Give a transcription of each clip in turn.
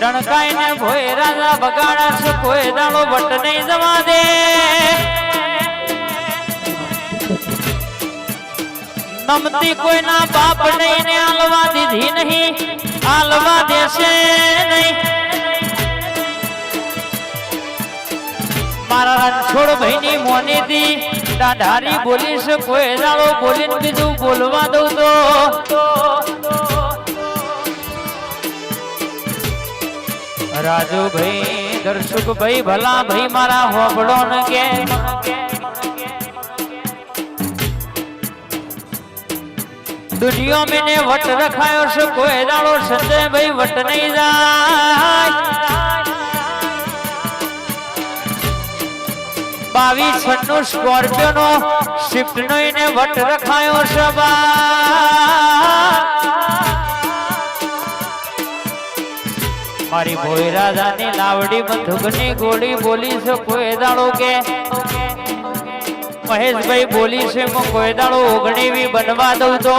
ડણકાઈ ને ભોય રાજા બગાડા છે કોઈ દાડો વટ નહીં જવા દે. નમતી કોઈના બાપ નહીં ને આલવા દીધી નહીં, આલવા દેશે નહીં. મારા રણછોડ ભાઈની મોનીથી દાઢારી બોલીશ કોઈ દાડો બોલીને બીજું બોલવા દઉં તો. રાજુભાઈ દર્શકભાઈ ભલા ભાઈ, મારા હોબળો ને કે. દુનિયા મેને વટ રખાયો છે, કોઈ દાડો સંજયભાઈ વટ નહીં જાય. બાવીસ છન્નું સ્કોર્પિયો નો શિફ્ટ નો એને વટ રખાયો છે, બા. રાજાની લાવડી બંધુકની ગોળી બોલી છે, કોઈ દાડો કે? મહેશભાઈ બોલી છે, હું કોઈ દાડો ઓગણીવી બનવા દઉં તો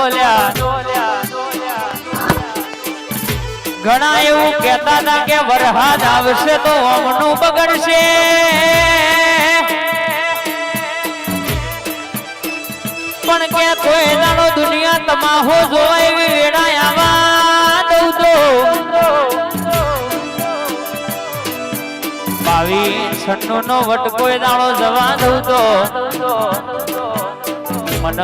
ઘણા એવું કહેતા હતા કે, વરહાદ આવશે તો અમનું બગડશે. પણ કે કોઈ દાડો દુનિયા તમાહો જોવાય એવી વેળા છન્નું નો વટકો દાડો જવા દઉં તો? મન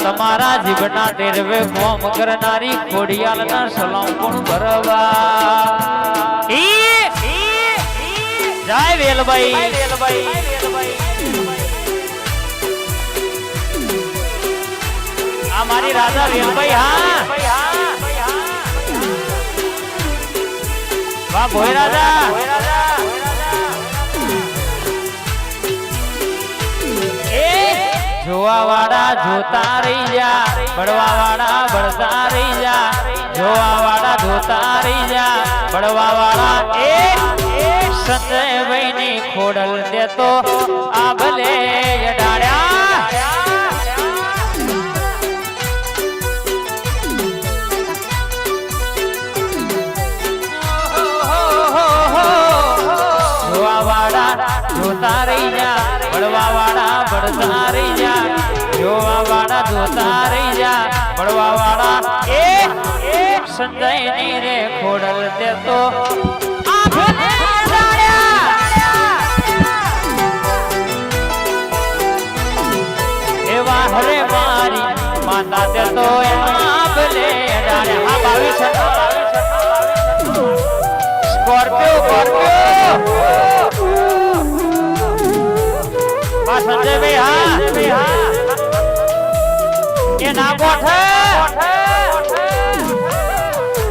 તમારા જીવના ટેરવે કોમ કરનારી ખોડિયાલના સલામ પણ ભરવા. જય વેલભાઈ આ મારી રાજા વેલભાઈ હા. વાહ, ભોય રાજા. જોવા વાળા જોતા રહી જા પડવા વાળા બળતા રહી જા જોવા વાળા જોતા રહી જા પડવા વાળા એ સંજયભાઈ ની ખોડલ દેતો આ ભલે જોતા રહી જા બળવા વાળા ભળતા રહી જા. જોવા વાળા જોતા રહી જા. ભળવા વાળા એ એ સંજયની રે ખોડલ દેતો. એવા હરે મારી માતા દેતો. એમાં ભલે. હા, બાવીસ. Scorpio Scorpio. જય ભાઈ હા એ ના ગોઠે